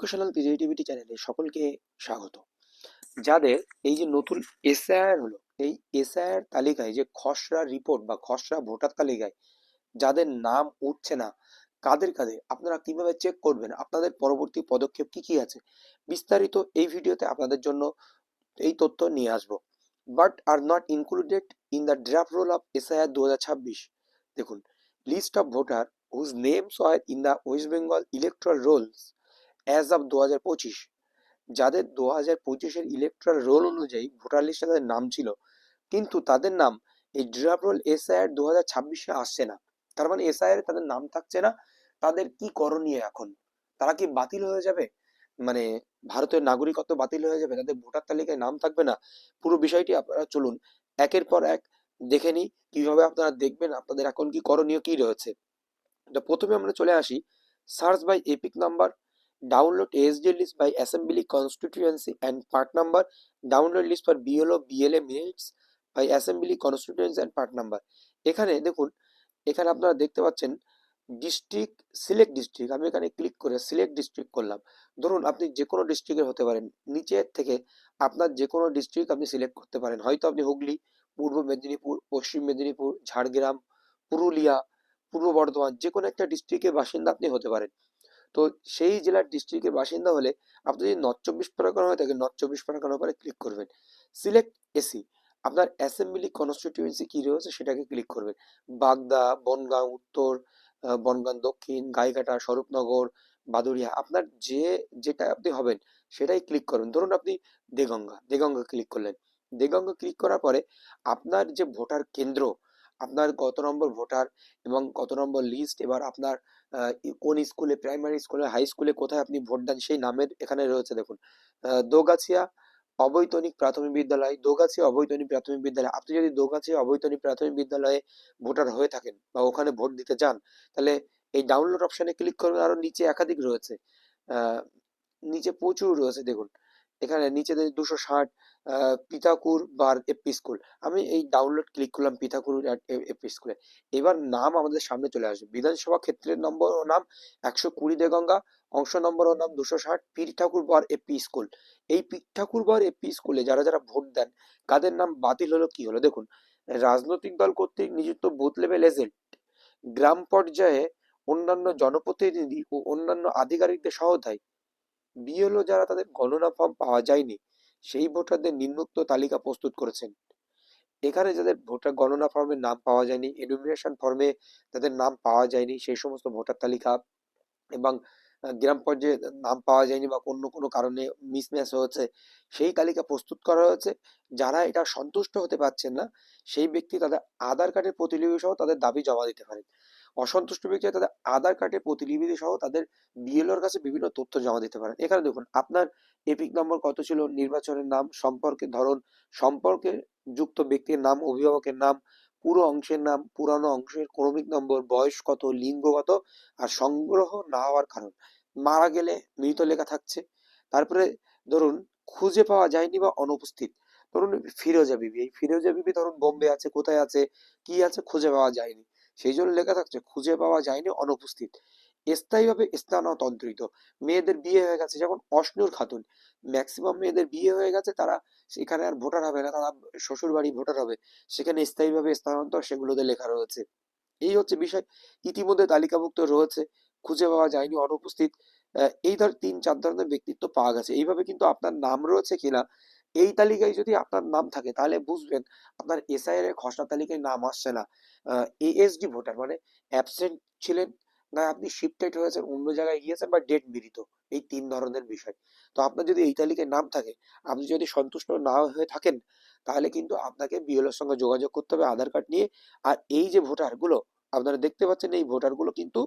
Educational creativity চ্যানেলে সকলকে স্বাগত। যাদের এই যে নতুন এসআইআর হলো, এই এসআইআর তালিকায় যে খসড়া রিপোর্ট বা খসড়া ভোটার তালিকায় যাদের নাম উঠছে না, কাদের কাদের, আপনারা কীভাবে চেক করবেন? আপনাদের পরবর্তী পদক্ষেপ কি কি আছে? বিস্তারিত এই ভিডিওতে আপনাদের জন্য এই তথ্য নিয়ে আসব। But are not included in the draft roll of SIR দু দেখুন list of voter whose names are in the West Bengal electoral rolls as of দু হাজার পঁচিশ, যাদের দু হাজার পঁচিশের ইলেকট্রাল রোল অনুযায়ী ভোটার লিস্টে তাদের নাম ছিল, কিন্তু তাদের নাম এই ড্রাফট রোল এসআইআর দু হাজার ছাব্বিশে আসছে না। তার মানে এসআইআর তাদের নাম থাকছে না, তাদের কি করণীয় এখন? তারা কি বাতিল হয়ে যাবে? মানে ভারতের নাগরিকত্ব বাতিল হয়ে যাবে? তাদের ভোটার তালিকায় নাম থাকবে না? পুরো বিষয়টি আপনারা চলুন একের পর এক দেখে নিই, কীভাবে আপনারা দেখবেন আপনাদের এখন কি করণীয়, কি রয়েছে। প্রথমে আমরা চলে আসি search by EPIC number download SD list by assembly constituency and part number download list for BLO BLA minutes by assembly constituency and part number এখানে দেখুন, এখানে আপনারা দেখতে পাচ্ছেন ডিস্ট্রিক্ট সিলেক্ট ডিস্ট্রিক্ট আমি এখানে ক্লিক করে সিলেক্ট ডিস্ট্রিক্ট করলাম। ধরুন, আপনি যে কোনো ডিস্ট্রিক্টের হতে পারেন। নিচের থেকে আপনার যে কোনো ডিস্ট্রিক্ট আপনি সিলেক্ট করতে পারেন। হয়তো আপনি হুগলি, পূর্ব মেদিনীপুর, পশ্চিম মেদিনীপুর, ঝাড়গ্রাম, পুরুলিয়া, পূর্ব বর্ধমান যে কোনো একটা ডিস্ট্রিক্টের বাসিন্দা আপনি হতে পারেন। তো সেই জেলার ডিস্ট্রিক্টের বাসিন্দা হলে আপনি যদি নর্থ চব্বিশ পরগনা হয়ে থাকে নর্থ চব্বিশ পরগনার উপরে ক্লিক করবেন। সিলেক্ট এসি আপনার অ্যাসেম্বলি কনস্টিটিউয়েন্সি কী রয়েছে সেটাকে ক্লিক করবেন। বাগদা, বনগাঁ, উত্তর বনগাঁ দক্ষিণ, গাইঘাটা, স্বরূপনগর, বাদুড়িয়া, আপনার যে, যেটা আপনি হবেন সেটাই ক্লিক করবেন ধরুন আপনি দেগঙ্গা দেগঙ্গা ক্লিক করলেন। দেগঙ্গা ক্লিক করার পরে আপনার যে ভোটার কেন্দ্র আপনার কত নম্বর ভোটার এবং কত নম্বর লিস্ট এবার আপনার কোন স্কুলে প্রাইমারি স্কুলে হাই স্কুলে কোথায় আপনি ভোট দেন, সেই নামের এখানে রয়েছে দেখুন। দোগাছিয়া অবৈতনিক প্রাথমিক বিদ্যালয়, দোগাছিয়া অবৈতনিক প্রাথমিক বিদ্যালয়। আপনি যদি দোগাছিয়া অবৈতনিক প্রাথমিক বিদ্যালয়ে ভোটার হয়ে থাকেন বা ওখানে ভোট দিতে চান, তাহলে এই ডাউনলোড অপশনে ক্লিক করবেন, আরও নিচে একাধিক রয়েছে। নিচে প্রচুর রয়েছে দেখুন। এখানে নিচে দুশো ষাট পিতাকুর বার এপি স্কুল। আমি এই ডাউনলোড ক্লিক করলাম পিতাকুর এপি স্কুলে। এবার নাম আমাদের সামনে চলে আসবে। বিধানসভা ক্ষেত্রের নম্বর ও নাম একশো কুড়ি দেগঙ্গা, অংশ নম্বর ও নাম দুশো ষাট পীর ঠাকুর বার এপি স্কুল। এই পীর ঠাকুর বার এপি স্কুলে যারা যারা ভোট দেন, কাদের নাম বাতিল হলো, কি হলো? দেখুন, রাজনৈতিক দল কর্তৃক নিযুক্ত বুথ লেভেল এজেন্ট গ্রাম পর্যায়ে অন্যান্য জনপ্রতিনিধি ও অন্যান্য আধিকারিকদের সহায়তায় বিএলও যারা, তাদের গণনা ফর্ম পাওয়া যায়নি। সেই ভোটারদের নিম্নোক্ত তালিকা প্রস্তুত করেছেন। এখানে যাদের ভোটার গণনা ফর্মে নাম পাওয়া যায়নি এনুমিনেশন ফর্মে তাদের নাম পাওয়া যায়নি, সেই সমস্ত ভোটার তালিকা এবং গ্রাম পর্যায়ে নাম পাওয়া যায়নি বা অন্য কোনো কারণে মিসম্যাচ হয়েছে, সেই তালিকা প্রস্তুত করা হয়েছে। যারা এটা সন্তুষ্ট হতে পারছেন না, সেই ব্যক্তি তাদের আধার কার্ডের প্রতিলিপি সহ তাদের দাবি জমা দিতে পারেন। অসন্তুষ্ট ব্যক্তি তাদের আধার কার্ডের প্রতিলিপি সহ তাদের বিএলওর কাছে বিভিন্ন তথ্য জমা দিতে পারেন। এখানে দেখুন, আপনার এপিক নম্বর কত ছিল, নির্বাচনের নাম সম্পর্কের ধরন, সম্পর্কে যুক্ত ব্যক্তির নাম, অভিভাবকের নাম, পুরো অংশের নাম, পুরানো অংশের ক্রমিক নম্বর বয়স কত, লিঙ্গ কত, আর সংগ্রহ না হওয়ার কারণ। মারা গেলে মৃত লেখা থাকছে। তারপরে ধরুন, খুঁজে পাওয়া যায়নি বা অনুপস্থিত। ধরুন, ফিরোজা বিবি, এই ফিরোজা বিবি ধরুন বোম্বে আছে, কোথায় আছে, কি আছে, খুঁজে পাওয়া যায়নি। সেই জন্য লেখা থাকছে, খুঁজে পাওয়া যায়নি, অনুপস্থিত। স্থায়ীভাবে স্থানান্তরিত মেয়েদের বিয়ে হয়ে গেছে যেমন অশ্নুর খাতুন। ম্যাক্সিমাম মেয়েদের বিয়ে হয়ে গেছে, তারা সেখানে আর ভোটার হবে না, তারা শ্বশুর বাড়ি ভোটার হবে। সেখানে স্থায়ীভাবে স্থানান্তর সেগুলোতে লেখা রয়েছে। এই হচ্ছে বিষয়। ইতিমধ্যে তালিকাভুক্ত রয়েছে, খুঁজে পাওয়া যায়নি, অনুপস্থিত। এই ধর তিন চার ধরনের ব্যক্তিত্ব পাওয়া গেছে। এইভাবে কিন্তু আপনার নাম রয়েছে কিনা এই তালিকায় যদি আপনার নাম থাকে, তাহলে বুঝবেন আপনার এসআইআর এর খসড়া তালিকায় নাম আসছে না। এএসডি ভোটার মানে অ্যাবসেন্ট ছিলেন না, আপনি শিফটেড হয়েছেন, অন্য জায়গায় গিয়েছেন বা ডেট মিলিত। এই তিন ধরনের বিষয়। তো আপনার যদি এই তালিকায় নাম থাকে, আপনি যদি সন্তুষ্ট না হয়ে থাকেন, তাহলে কিন্তু আপনাকে বিএলওর সঙ্গে যোগাযোগ করতে হবে, আধার কার্ড নিয়ে। আর এই যে ভোটারগুলো আপনারা দেখতে পাচ্ছেন এই ভোটারগুলো কিন্তু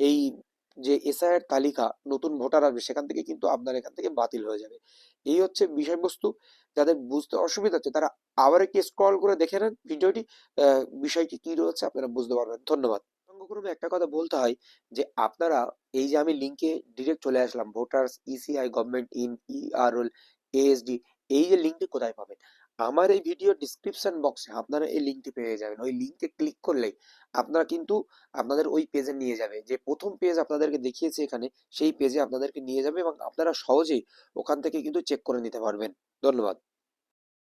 এই যে এসআইআর তালিকা নতুন ভোটার আসবে, সেখান থেকে কিন্তু আপনার এখান থেকে বাতিল হয়ে যাবে। এই হচ্ছে বিষয়বস্তু। যাদের বুঝতে অসুবিধা হচ্ছে, তারা আবার একটি স্ক্রল করে দেখে নেন ভিডিওটি। বিষয়টি কি রয়েছে আপনারা বুঝতে পারবেন। ধন্যবাদ। সঙ্গক্রমে একটা কথা বলতে হয় যে, আপনারা এই যে আমি লিঙ্কে ডিরেক্ট চলে আসলাম voters ECI government in ERL ASD এই যে লিঙ্কটি কোথায় পাবেন? আমার এই ভিডিও ডিসক্রিপশন বক্সে আপনারা এই লিঙ্কটি পেয়ে যাবেন। ওই লিঙ্কে ক্লিক করলেই আপনারা কিন্তু আপনাদের ওই পেজে নিয়ে যাবে। যে প্রথম পেজ আপনাদেরকে দেখিয়েছে এখানে, সেই পেজে আপনাদেরকে নিয়ে যাবে এবং আপনারা সহজেই ওখান থেকে কিন্তু চেক করে নিতে পারবেন। ধন্যবাদ।